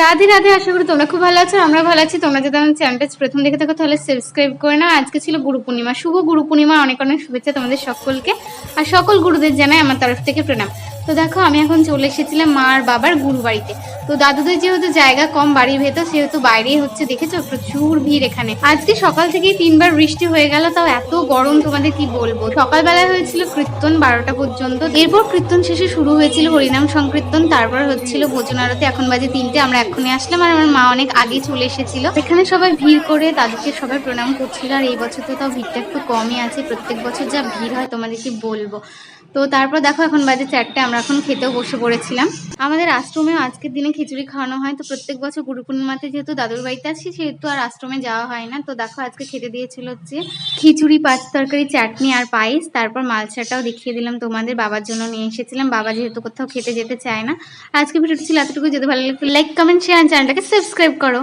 রাধে রাধে, আশা করি তোমরা খুব ভালো আছো, আমরা ভালো আছি। তোমরা যদি আমার চ্যানেলটা প্রথম দেখে থাকো, তাহলে সাবস্ক্রাইব করে নাও। আজকে ছিল গুরু পূর্ণিমা। শুভ গুরু পূর্ণিমা, অনেক অনেক শুভেচ্ছা তোমাদের সকলকে। আর সকল গুরুদের জানাই আমার তরফ থেকে প্রণাম। তো দেখো, আমি এখন চলে এসেছিলাম মা আর বাবার গুরু বাড়িতে তো দাদুদের যেহেতু জায়গা কম বাড়ির ভেতর, সেহেতু বাইরেই হচ্ছে, দেখেছ? প্রচুর ভিড় এখানে। আজকে সকাল থেকেই তিনবার বৃষ্টি হয়ে গেল, তাও এত গরম, তোমাদের কি বলব? সকালবেলায় হয়েছিল কীর্তন বারোটা পর্যন্ত। এরপর কীর্তন শেষে শুরু হয়েছিল হরিনাম সংকীর্তন, তারপর হচ্ছিল ভোজন আরতি এখন বাজে তিনটে, আমরা এখনই আসলাম, আর আমার মা অনেক আগেই চলে এসেছিল। এখানে সবাই ভিড় করে, দাদুকে সবাই প্রণাম করছিল, আর এই বছর তো তাও ভিড়টা একটু কমই আছে। প্রত্যেক বছর যা ভিড় হয় তোমাদেরকে বলব? তো তারপর দেখো, এখন বাজে চারটে, আমরা এখন খেতেও বসে পড়েছিলাম। আমাদের আশ্রমেও আজকের দিনে খিচুড়ি খাওয়ানো হয়, তো প্রত্যেক বছর গুরু পূর্ণিমাতে যেহেতু দাদুর বাড়িতে আছি, সেহেতু আর আশ্রমে যাওয়া হয় না। তো দেখো, আজকে খেতে দিয়েছিল হচ্ছে খিচুড়ি, পাঁচ তরকারি, চাটনি আর পায়েস। তারপর মালসাটাও দেখিয়ে দিলাম তোমাদের, বাবার জন্য নিয়ে এসেছিলাম। বাবা যেহেতু কোথাও খেতে যেতে চায় না। আজকে ভিডিওটি ছিল এতটুকু যদি ভালো লাগে লাইক কমেন্ট শেয়ার চ্যানেলটাকে সাবস্ক্রাইব করো।